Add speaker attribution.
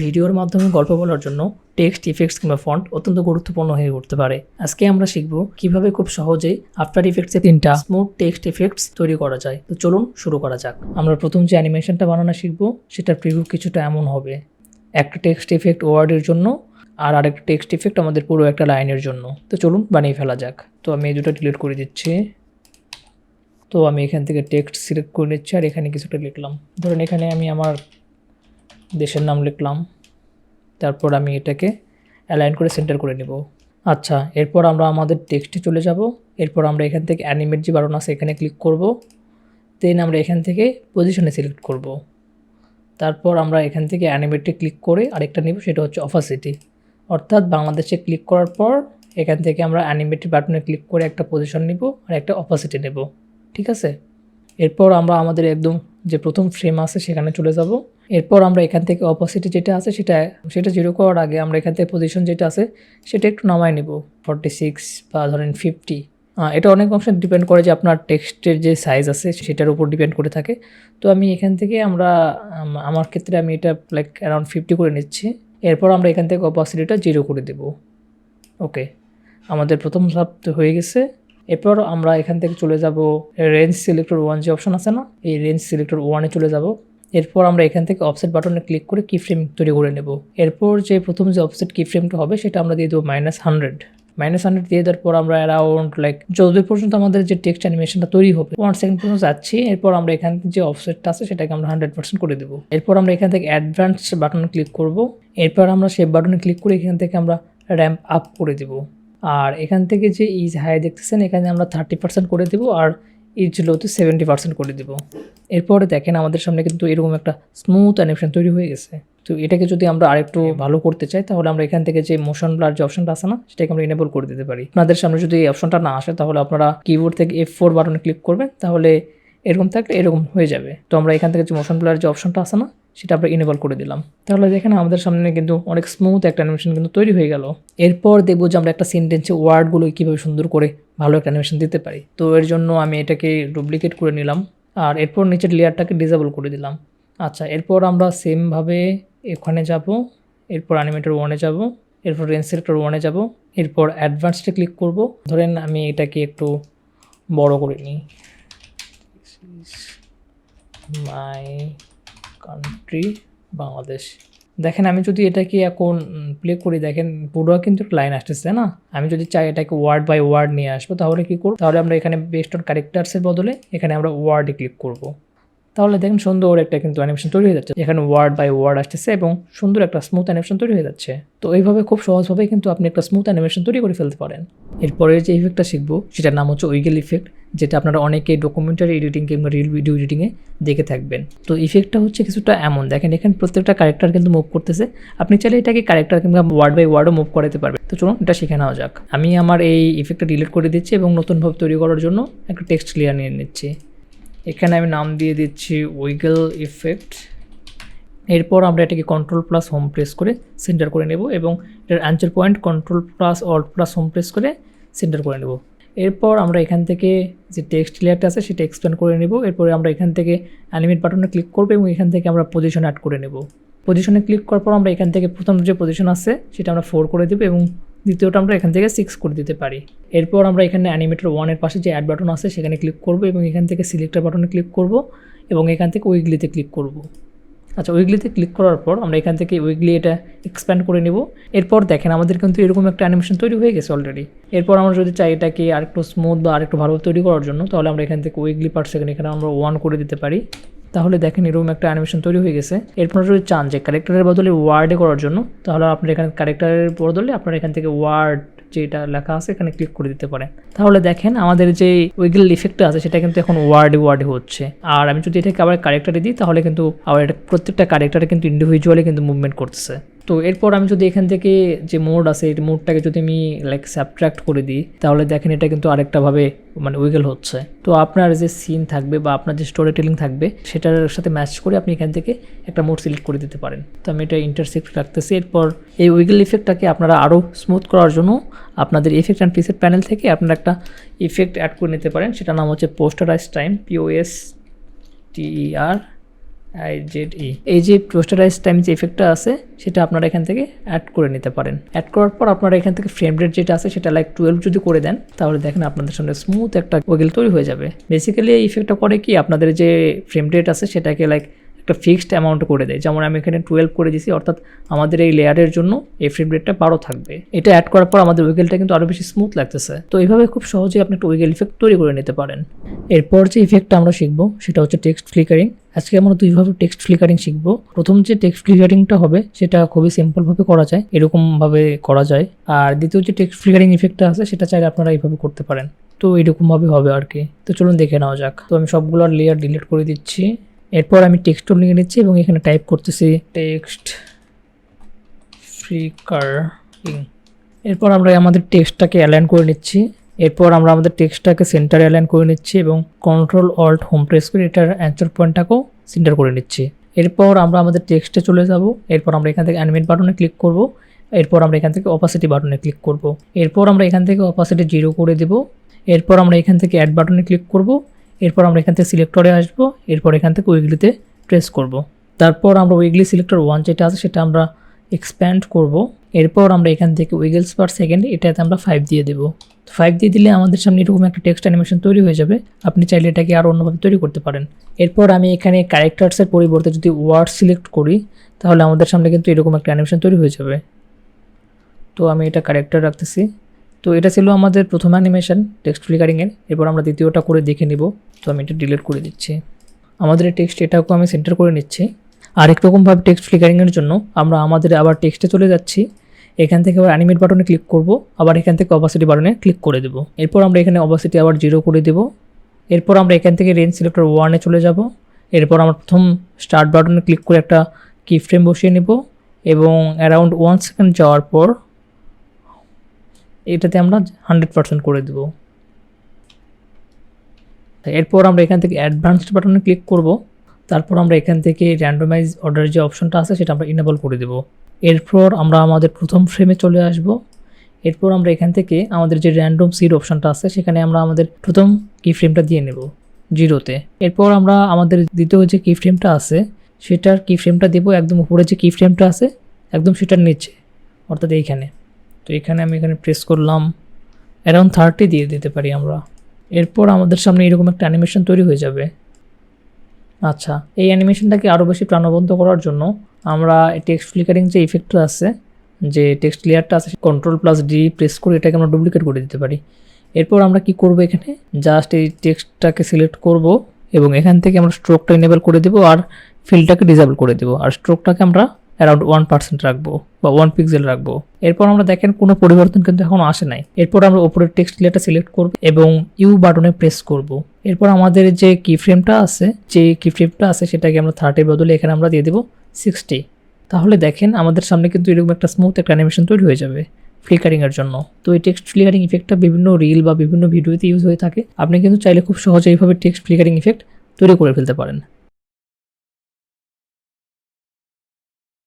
Speaker 1: ভিডিওর মাধ্যমে গল্প বলার জন্য টেক্সট, ইফেক্টস কিংবা ফন্ট অত্যন্ত গুরুত্বপূর্ণ হয়ে উঠতে পারে। আজকে আমরা শিখব কীভাবে খুব সহজেই আফটার ইফেক্টসে তিনটা স্মুথ টেক্সট ইফেক্টস তৈরি করা যায়। তো চলুন শুরু করা যাক। আমরা প্রথম যে অ্যানিমেশনটা বানানো শিখব, সেটার প্রিভিউ কিছুটা এমন হবে। একটা টেক্সট ইফেক্ট ওয়ার্ডের জন্য আর আরেকটা টেক্সট ইফেক্ট আমাদের পুরো একটা লাইনের জন্য। তো চলুন বানিয়ে ফেলা যাক। তো আমি এই দুটো ডিলিট করে দিচ্ছি। তো আমি এখান থেকে টেক্সট সিলেক্ট করে নিচ্ছি আর এখানে কিছুটা লিখলাম। ধরুন এখানে আমি আমার দেশের নাম লিখলাম। তারপর আমি এটাকে অ্যালাইন করে সেন্টার করে নেব। আচ্ছা এরপর আমরা আমাদের টেক্সটে চলে যাব। এরপর আমরা এখান থেকে অ্যানিমেট যে বাটন আছে, এখানে ক্লিক করব। দেন আমরা এখান থেকে পজিশনে সিলেক্ট করব। তারপর আমরা এখান থেকে অ্যানিমেটে ক্লিক করে আরেকটা নেব, সেটা হচ্ছে অফাসিটি অর্থাৎ বাংলাদেশে ক্লিক করার পর এখান থেকে আমরা অ্যানিমেটেড বাটনে ক্লিক করে একটা পজিশন নিব আর একটা অপাসিটি নেব। ঠিক আছে? এরপর আমরা আমাদের একদম যে প্রথম ফ্রেম আছে সেখানে চলে যাব। এরপর আমরা এখান থেকে অপোজিটে যেটা আছে সেটা সেটা জিরো করার আগে আমরা এখান থেকে পজিশন যেটা আছে সেটা একটু নামায় নিব। ফর্টি সিক্স বা ধরেন ফিফটি এটা অনেক অংশে ডিপেন্ড করে যে আপনার টেক্সটের যে সাইজ আছে সেটার উপর ডিপেন্ড করে থাকে। তো আমি এখান থেকে আমরা আমার ক্ষেত্রে আমি এটা লাইক অ্যারাউন্ড ফিফটি করে নিচ্ছি। এরপর আমরা এখান থেকে অপাসিটিটা জিরো করে দেব। ওকে আমাদের প্রথম ধাপ হয়ে গেছে। এরপর আমরা এখান থেকে চলে যাব রেঞ্জ সিলেক্টর ওয়ান যে অপশন আছে না, এই রেঞ্জ সিলেক্টর ওয়ানে চলে যাব। এরপর আমরা এখান থেকে অফসেট বাটনে ক্লিক করে কি ফ্রেম তৈরি করে নেব। এরপর যে প্রথম যে অফসেট কি ফ্রেমটা হবে, সেটা আমরা দিয়ে দেবো মাইনাস হান্ড্রেড মাইনাস হান্ড্রেড দিয়ে দেওয়ার পর আমরা অ্যারাউন্ড লাইক যতদূর পর্যন্ত আমাদের যে টেক্সট অ্যানিমেশনটা তৈরি হবে ওয়ান সেকেন্ড পর্যন্ত যাচ্ছি। এরপর আমরা এখান থেকে যে অফসেটটা আছে, সেটাকে আমরা হান্ড্রেড পার্সেন্ট করে দেবো। এরপর আমরা এখান থেকে অ্যাডভান্স বাটনে ক্লিক করব। এরপর আমরা শেপ বাটনে ক্লিক করে এখান থেকে আমরা র্যাম্প আপ করে দেবো। আর এখান থেকে যে ইজ হাই দেখতেছেন এখানে আমরা থার্টি পার্সেন্ট করে দেবো আর ইজ লোতে সেভেন্টি পার্সেন্ট করে দেবো। এরপরে দেখেন আমাদের সামনে কিন্তু এরকম একটা স্মুথ অ্যানিমেশন তৈরি হয়ে গেছে। তো এটাকে যদি আমরা আরেকটু ভালো করতে চাই তাহলে আমরা এখান থেকে যে মোশন ব্লার যে অপশনটা আছে না সেটাকে আমরা এনেবল করে দিতে পারি। আপনাদের সামনে যদি এই অপশনটা না আসে তাহলে আপনারা কিবোর্ড থেকে এফ ফোর বাটনে ক্লিক করবেন তাহলে এরকম থাকলে এরকম হয়ে যাবে। তো আমরা এখান থেকে যে মোশন ব্লার যে অপশনটা আছে না সেটা আমরা ইনেবল করে দিলাম। তাহলে দেখেন আমাদের সামনে কিন্তু অনেক স্মুথ একটা অ্যানিমেশন কিন্তু তৈরি হয়ে গেল। এরপর দেখব যে আমরা একটা সেন্টেন্সে ওয়ার্ডগুলো কীভাবে সুন্দর করে ভালো একটা অ্যানিমেশন দিতে পারি। তো এর জন্য আমি এটাকে ডুপ্লিকেট করে নিলাম। আর এরপর নিচের লেয়ারটাকে ডিসেবল করে দিলাম। আচ্ছা এরপর আমরা সেমভাবে এখানে যাব, এরপর অ্যানিমেটর ওয়ানে যাব, এরপর রেঞ্জ সিলেক্টর ওয়ানে যাব, এরপর অ্যাডভান্সডে ক্লিক করব। ধরেন আমি এটাকে একটু বড় করে নিই। মাই কান্ট্রি বাংলাদেশ দেখেন, আমি যদি এটাকে এখন প্লে করি, দেখেন পুরো কিন্তু লাইন আসতেছে, না? আমি যদি চাই এটাকে ওয়ার্ড বাই ওয়ার্ড নিয়ে আসব, তাহলে কি করব? তাহলে আমরা এখানে বেস্ট অন ক্যারেক্টার্সের বদলে এখানে আমরা ওয়ার্ডে ক্লিক করব। তাহলে দেখেন সুন্দর একটা কিন্তু অ্যানিমেশন তৈরি হয়ে যাচ্ছে। এখানে ওয়ার্ড বাই ওয়ার্ড আসতেছে এবং সুন্দর একটা স্মুথ অ্যানিমেশন তৈরি হয়ে যাচ্ছে। তো এইভাবে খুব সহজভাবে কিন্তু আপনি একটা স্মুথ অ্যানিমেশন তৈরি করে ফেলতে পারেন। এরপরে যে ইফেক্টটা শিখব, সেটার নাম হচ্ছে উইগেল ইফেক্ট যেটা আপনারা অনেকে ডকুমেন্টারি এডিটিং কিংবা রিল ভিডিও এডিটিংয়ে দেখে থাকবেন। তো ইফেক্টটা হচ্ছে কিছুটা এমন। দেখেন, এখানে প্রত্যেকটা ক্যারেক্টার কিন্তু মুভ করতেছে। আপনি চাইলে এটাকে ক্যারেক্টার কিংবা ওয়ার্ড বাই ওয়ার্ডও মুভ করাতে পারবেন। তো চলুন এটা শিখে নেওয়া যাক। আমি আমার এই ইফেক্টটা ডিলিট করে দিচ্ছি এবং নতুনভাবে তৈরি করার জন্য একটা টেক্সট ক্লিয়ার নিয়ে নিচ্ছি। এখানে আমি নাম দিয়ে দিচ্ছি উইগল ইফেক্ট এরপর আমরা এটাকে কন্ট্রোল প্লাস হোম প্রেস করে সেন্টার করে নেব এবং এটার anchor point control plus alt plus home press করে সেন্টার করে নেব। এরপর আমরা এখান থেকে যে টেক্সট লেয়ারটা আছে সেটা এক্সপ্যান্ড করে নেব। এরপরে আমরা এখান থেকে অ্যানিমেট বাটনে ক্লিক করব এবং এখান থেকে আমরা পজিশন অ্যাড করে নেব। পজিশনে ক্লিক করার পর আমরা এখান থেকে প্রথম যে পজিশন আছে সেটা আমরা ফোর করে দেবো এবং দ্বিতীয়টা আমরা এখান থেকে সিক্স করে দিতে পারি। এরপর আমরা এখানে অ্যানিমেটর ওয়ানের পাশে যে অ্যাড বাটন আছে, সেখানে ক্লিক করব এবং এখান থেকে সিলেক্টার বাটনে ক্লিক করব এবং এখান থেকে উইগলিতে ক্লিক করব। আচ্ছা উইগলিতে ক্লিক করার পর আমরা এখান থেকে উইগলি এটা এক্সপ্যান্ড করে নেব। এরপর দেখেন আমাদের কিন্তু এরকম একটা অ্যানিমেশন তৈরি হয়ে গেছে অলরেডি এরপর আমরা যদি চাই এটাকে আরেকটু স্মুথ বা আরেকটু ভালোভাবে তৈরি করার জন্য, তাহলে আমরা এখান থেকে উইগলি পার সেকেন্ড এখানে আমরা ওয়ান করে দিতে পারি। তাহলে দেখেন এরকম একটা অ্যানিমেশন তৈরি হয়ে গেছে। এরপর যদি চান, যে ক্যারেক্টারের বদলে ওয়ার্ডে করার জন্য, তাহলে আপনার এখানে ক্যারেক্টারের বদলে আপনার এখান থেকে ওয়ার্ড যেটা লেখা আছে এখানে ক্লিক করে দিতে পারেন। তাহলে দেখেন আমাদের যে উইগল ইফেক্টটা আছে, সেটা কিন্তু এখন ওয়ার্ডে ওয়ার্ডে হচ্ছে। আর আমি যদি এটাকে আবার ক্যারেক্টারে দিই, তাহলে কিন্তু আবার এটা প্রত্যেকটা ক্যারেক্টারে কিন্তু ইন্ডিভিজুয়ালি কিন্তু মুভমেন্ট করতেছে। তো এরপর আমি যদি এখান থেকে যে মোড আছে, এই মোডটাকে যদি আমি লাইক সাবট্রাক্ট করে দিই, তাহলে দেখেন এটা কিন্তু আরেকটাভাবে মানে উইগল হচ্ছে। তো আপনার যে সিন থাকবে বা আপনার যে স্টোরি টেলিং থাকবে, সেটার সাথে ম্যাচ করে আপনি এখান থেকে একটা মোড সিলেক্ট করে দিতে পারেন। তো আমি এটা ইন্টারসেক্ট রাখতেছি। এরপর এই উইগল ইফেক্টটাকে আপনারা আরও স্মুথ করার জন্য আপনাদের ইফেক্ট অ্যান্ড প্রিসেট প্যানেল থেকে আপনারা একটা ইফেক্ট অ্যাড করে নিতে পারেন। সেটার নাম হচ্ছে posterize time P O S T E R I Z E এই যে পোস্টারাইজ টাইম যে ইফেক্টটা আছে, সেটা আপনারা এখান থেকে অ্যাড করে নিতে পারেন। অ্যাড করার পর আপনারা এখান থেকে ফ্রেম রেট যেটা আছে, সেটা লাইক টুয়েলভ যদি করে দেন, তাহলে দেখেন আপনাদের সামনে স্মুথ একটা ওয়েগেল তৈরি হয়ে যাবে। বেসিক্যালি এই ইফেক্টটা করে কি, আপনাদের যে ফ্রেম রেট আছে, সেটাকে লাইক একটা ফিক্সড অ্যামাউন্ট করে দেয়। যেমন আমি এখানে টুয়েলভ করে দিছি অর্থাৎ আমাদের এই লেয়ারের জন্য এই ফ্রেম রেটটা বারো থাকবে। এটা অ্যাড করার পর আমাদের উইগেলটা কিন্তু আরও বেশি স্মুথ লাগতেছে। তো এইভাবে খুব সহজেই আপনি একটা উইগেল ইফেক্ট তৈরি করে নিতে পারেন। এরপর যে ইফেক্টটা আমরা শিখব, সেটা হচ্ছে টেক্সট ফ্লিকারিং আজকে আমরা দুইভাবে টেক্সট ফ্লিকারিং শিখব। প্রথম যে টেক্সট ফ্লিকারিংটা হবে, সেটা খুবই সিম্পলভাবে করা যায় এরকমভাবে করা যায়। আর দ্বিতীয় যে টেক্সট ফ্লিকারিং ইফেক্টটা আছে, সেটা চাইলে আপনারা এইভাবে করতে পারেন। তো এরকমভাবে হবে আর কি। তো চলুন দেখে নেওয়া যাক। তো আমি সবগুলোর লেয়ার ডিলিট করে দিচ্ছি। এরপর আমি টেক্সট টুল নিয়ে নিচ্ছি এবং এখানে টাইপ করতেছি টেক্সট ফ্লিকারিং এরপর আমরা আমাদের টেক্সটটাকে অ্যালাইন করে নিচ্ছি। এরপর আমরা আমাদের টেক্সটটাকে সেন্টারে অ্যালাইন করে নিচ্ছি এবং কন্ট্রোল অল্ট হোম প্রেস করে এটার অ্যান্সার পয়েন্টটাকেও সেন্টার করে নিচ্ছি। এরপর আমরা আমাদের টেক্সটে চলে যাব। এরপর আমরা এখান থেকে অ্যানিমেট বাটনে ক্লিক করব। এরপর আমরা এখান থেকে অপাসিটি বাটনে ক্লিক করব। এরপর আমরা এখান থেকে অপাসিটি জিরো করে দেব। এরপর আমরা এখান থেকে অ্যাড বাটনে ক্লিক করব। এরপর আমরা এখান থেকে সিলেক্টরে আসব, এরপর এখান থেকে উইগলিতে প্রেস করব। তারপর আমরা উইগলি সিলেক্টর ওয়ান যেটা আছে সেটা আমরা এক্সপ্যান্ড করব। এরপর আমরা এখান থেকে উইগলস পার সেকেন্ড এটাতে আমরা ফাইভ দিয়ে দেবো। ফাইভ দিয়ে দিলে আমাদের সামনে এরকম একটা টেক্সট অ্যানিমেশন তৈরি হয়ে যাবে। আপনি চাইলে এটাকে আরও অন্যভাবে তৈরি করতে পারেন। এরপর আমি এখানে ক্যারেক্টার্সের পরিবর্তে যদি ওয়ার্ড সিলেক্ট করি, তাহলে আমাদের সামনে কিন্তু এরকম একটা অ্যানিমেশন তৈরি হয়ে যাবে। তো আমি এটা ক্যারেক্টার রাখতেছি। তো এটা ছিল আমাদের প্রথম অ্যানিমেশন টেক্সট ফ্লিকারিংয়ের এরপর আমরা দ্বিতীয়টা করে দেখে নিব। তো আমি এটা ডিলিট করে দিচ্ছি। আমাদের এই টেক্সট এটাকেও আমি সেন্টার করে নিচ্ছি। আরেক রকমভাবে টেক্সট ফ্লিকারিংয়ের জন্য আমরা আমাদের আবার টেক্সটে চলে যাচ্ছি। এখান থেকে আবার অ্যানিমেট বাটনে ক্লিক করব। আবার এখান থেকে অবাসিটি বাটনে ক্লিক করে দেব। এরপর আমরা এখানে অবাসিটি আবার জিরো করে দেব। এরপর আমরা এখান থেকে রেঞ্জ সিলেক্টর ওয়ানে চলে যাব। এরপর আমরা প্রথম স্টার্ট বাটনে ক্লিক করে একটা কি ফ্রেম বসিয়ে নেব। এবং অ্যারাউন্ড ওয়ান সেকেন্ড যাওয়ার পর এটাতে আমরা হান্ড্রেড পার্সেন্ট করে দেব। এরপর আমরা এখান থেকে অ্যাডভান্সড বাটনে ক্লিক করব। তারপর আমরা এখান থেকে র্যান্ডমাইজ অর্ডার যে অপশনটা আছে সেটা আমরা ইনেবল করে দেব। এরপর আমরা আমাদের প্রথম ফ্রেমে চলে আসব। এরপর আমরা এখান থেকে আমাদের যে র্যান্ডম সিড অপশনটা আছে সেখানে আমরা আমাদের প্রথম কি ফ্রেমটা দিয়ে নেব জিরোতে। এরপর আমরা আমাদের দ্বিতীয় যে কি ফ্রেমটা আছে সেটার কি ফ্রেমটা দেবো। একদম উপরে যে কি ফ্রেমটা আছে, একদম সেটার নিচে, অর্থাৎ এইখানে। তো এখানে আমি এখানে প্রেস করলাম অ্যারাউন্ড থার্টি দিয়ে দিতে পারি আমরা। এরপর আমাদের সামনে এরকম একটা অ্যানিমেশন তৈরি হয়ে যাবে। আচ্ছা এই অ্যানিমেশনটাকে আরও বেশি প্রাণবন্ত করার জন্য আমরা টেক্সট ফ্লিকারিং যে ইফেক্টটা আছে, যে টেক্সট লেয়ারটা আছে কন্ট্রোল প্লাস ডি প্রেস করে এটাকে আমরা ডুপ্লিকেট করে দিতে পারি। এরপর আমরা কি করব এখানে? জাস্ট এই টেক্সটটাকে সিলেক্ট করব এবং এখান থেকে আমরা স্ট্রোকটা এনেবল করে দেবো আর ফিল্ডটাকে ডিসেবল করে দেবো। আর স্ট্রোকটাকে আমরা অ্যারাউন্ড ওয়ান পার্সেন্ট রাখব বা ওয়ান পিক্সেল রাখব। এরপর আমরা দেখেন কোনো পরিবর্তন কিন্তু এখনও আসে নাই। এরপর আমরা উপরের টেক্সট লেয়ারটা সিলেক্ট করব এবং ইউ বাটনে প্রেস করব। এরপর আমাদের যে কি ফ্রেমটা আছে, যে কি ফ্রেমটা আছে সেটাকে আমরা থার্টির বদলে এখানে আমরা দিয়ে দেবো সিক্সটি তাহলে দেখেন আমাদের সামনে কিন্তু এরকম একটা স্মুথ একটা অ্যানিমেশন তৈরি হয়ে যাবে ফ্লিকারিংয়ের জন্য। তো এই টেক্সট ফ্লিকারিং ইফেক্টটা বিভিন্ন রিল বা বিভিন্ন ভিডিওতে ইউজ হয়ে থাকে। আপনি কিন্তু চাইলে খুব সহজে এইভাবে টেক্সট ফ্লিকারিং ইফেক্ট তৈরি করে ফেলতে পারেন।